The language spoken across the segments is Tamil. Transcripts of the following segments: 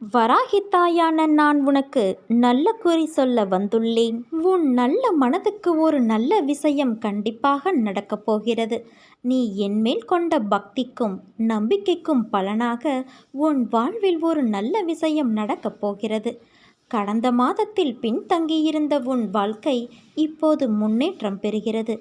வராகித்தாயான நான் உனக்கு நல்ல குறி சொல்ல வந்துள்ளேன். உன் நல்ல மனதுக்கு ஒரு நல்ல விஷயம் கண்டிப்பாக நடக்கப் போகிறது. நீ என்மேல் கொண்ட பக்திக்கும் நம்பிக்கைக்கும் பலனாக உன் வாழ்வில் ஒரு நல்ல விஷயம் நடக்கப் போகிறது. கடந்த மாதத்தில் பின்தங்கியிருந்த உன் வாழ்க்கை இப்போது முன்னேற்றம் பெறுகிறது.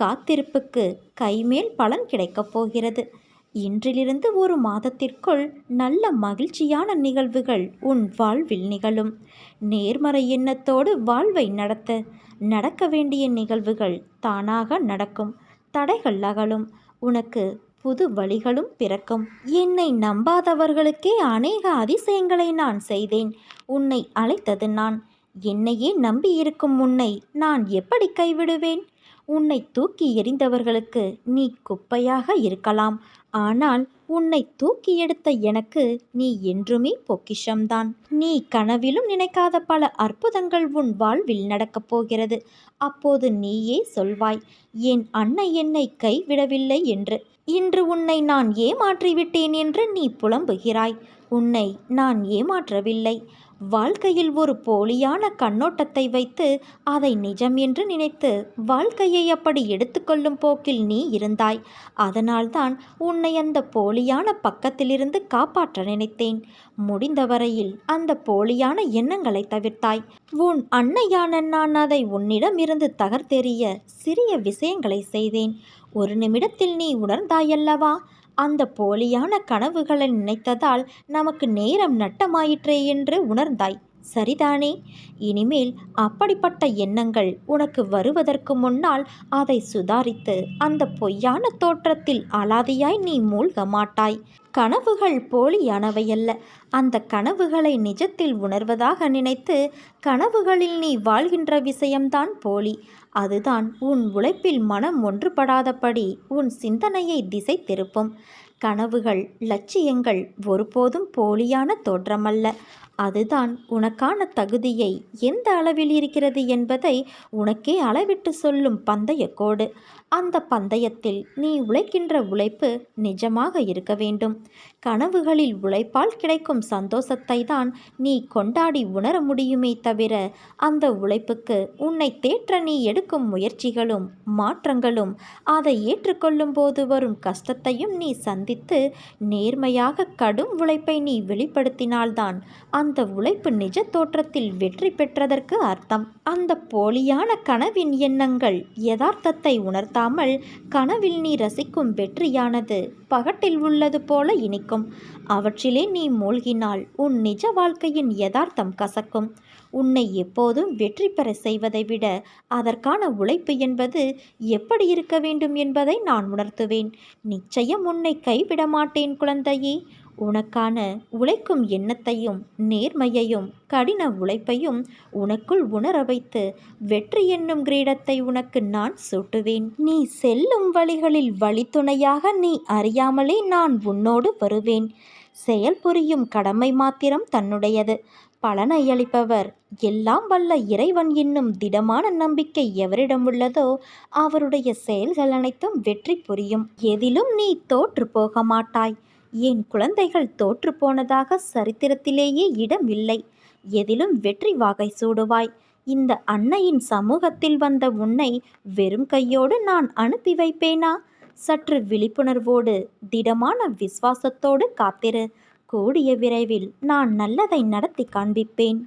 காத்திருப்புக்கு கைமேல் பலன் கிடைக்கப் போகிறது. இன்றிலிருந்து ஒரு மாதத்திற்குள் நல்ல மகிழ்ச்சியான நிகழ்வுகள் உன் வாழ்வில் நிகழும். நேர்மறை எண்ணத்தோடு வாழ்வை நடத்த நடக்க வேண்டிய நிகழ்வுகள் தானாக நடக்கும் தடைகள் அகலும். உனக்கு புது வழிகளும் பிறக்கும். என்னை நம்பாதவர்களுக்கே அநேக அதிசயங்களை நான் செய்தேன். உன்னை அழைத்தது நான். என்னையே நம்பியிருக்கும் உன்னை நான் எப்படி கைவிடுவேன்? உன்னை தூக்கி எறிந்தவர்களுக்கு நீ குப்பையாக இருக்கலாம். ஆனால் உன்னை தூக்கி எடுத்த எனக்கு நீ என்றுமே பொக்கிஷம்தான். நீ கனவிலும் நினைக்காத பல அற்புதங்கள் உன் வாழ்வில் நடக்கப் போகிறது. அப்போது நீயே சொல்வாய் என் அன்னை என்னை கைவிடவில்லை என்று. இன்று உன்னை நான் ஏமாற்றிவிட்டேன் என்று நீ புலம்புகிறாய். உன்னை நான் ஏமாற்றவில்லை. வாழ்க்கையில் ஒரு போலியான கண்ணோட்டத்தை வைத்து அதை நிஜம் என்று நினைத்து வாழ்க்கையை அப்படி எடுத்துக்கொள்ளும் போக்கில் நீ இருந்தாய். அதனால்தான் உன்னை அந்த போலியான பக்கத்திலிருந்து காப்பாற்ற நினைத்தேன். முடிந்தவரையில் அந்த போலியான எண்ணங்களை தவிர்த்தாய். உன் அன்னையான நான் அதை உன்னிடமிருந்து தகர்த்தெறிய சிறிய விஷயங்களை செய்தேன். ஒரு நிமிடத்தில் நீ உணர்ந்தாயல்லவா? அந்த போலியான கனவுகளை நினைத்ததால் நமக்கு நேரம் நட்டமாயிற்றே என்று உணர்ந்தாய். சரிதானே? இனிமேல் அப்படிப்பட்ட எண்ணங்கள் உனக்கு வருவதற்கு முன்னால் அதை சுதாரித்து அந்த பொய்யான தோற்றத்தில் அலாதியாய் நீ மூழ்க மாட்டாய். கனவுகள் போலியானவையல்ல அந்த கனவுகளை நிஜத்தில் உணர்வதாக நினைத்து கனவுகளில் நீ வாழ்கின்ற விஷயம்தான் போலி. அதுதான் உன் உழைப்பில் மனம் ஒன்றுபடாதபடி உன் சிந்தனையை திசை திருப்பும். கனவுகள் லட்சியங்கள் ஒருபோதும் போலியான தோற்றமல்ல. அதுதான் உனக்கான தகுதியை எந்த அளவில் இருக்கிறது என்பதை உனக்கே அளவிட்டு சொல்லும் பந்தய கோடு. அந்த பந்தயத்தில் நீ உழைக்கின்ற உழைப்பு நிஜமாக இருக்க வேண்டும். கனவுகளில் உழைப்பால் கிடைக்கும் சந்தோஷத்தை தான் நீ கொண்டாடி உணர முடியுமே தவிர அந்த உழைப்புக்கு உன்னை தேற்ற நீ எடுக்கும் முயற்சிகளும் மாற்றங்களும் அதை ஏற்றுக்கொள்ளும் போது வரும் கஷ்டத்தையும் நீ சந்தித்து நேர்மையாக கடும் உழைப்பை நீ வெளிப்படுத்தினால்தான் அந்த உழைப்பு நிஜ தோற்றத்தில் வெற்றி பெற்றதற்கு அர்த்தம். அந்த போலியான கனவின் எண்ணங்கள் யதார்த்தத்தை உணர்த்தாமல் கனவில் நீ ரசிக்கும் வெற்றியானது பகட்டில் உள்ளது போல இனிக்கும். அவற்றிலே நீ மூழ்கினால் உன் நிஜ வாழ்க்கையின் யதார்த்தம் கசக்கும். உன்னை எப்போதும் வெற்றி பெற செய்வதை விட அதற்கான உழைப்பு என்பது எப்படி இருக்க வேண்டும் என்பதை நான் உணர்த்துவேன். நிச்சயம் உன்னை கைவிட மாட்டேன் குழந்தையே. உனக்கான உழைக்கும் எண்ணத்தையும் நேர்மையையும் கடின உழைப்பையும் உனக்குள் உணர வைத்து வெற்றி என்னும் கிரீடத்தை உனக்கு நான் சூட்டுவேன். நீ செல்லும் வழிகளில் வழித்துணையாக நீ அறியாமலே நான் உன்னோடு வருவேன். செயல் புரியும் கடமை மாத்திரம் தன்னுடையது. பலனை அளிப்பவர் எல்லாம் வல்ல இறைவன் என்னும் திடமான நம்பிக்கை எவரிடம் உள்ளதோ அவருடைய செயல்கள் அனைத்தும் வெற்றி புரியும். எதிலும் நீ தோற்று போக மாட்டாய் என் குழந்தைகள் தோற்று போனதாக சரித்திரத்திலேயே இடம் இல்லை எதிலும் வெற்றி வாகை சூடுவாய். இந்த அன்னையின் சமூகத்தில் வந்த உன்னை வெறும் கையோடு நான் அனுப்பி வைப்பேனா? சற்று விழிப்புணர்வோடு திடமான விசுவாசத்தோடு காத்திரு. கூடிய விரைவில் நான் நல்லதை நடத்தி காண்பிப்பேன்.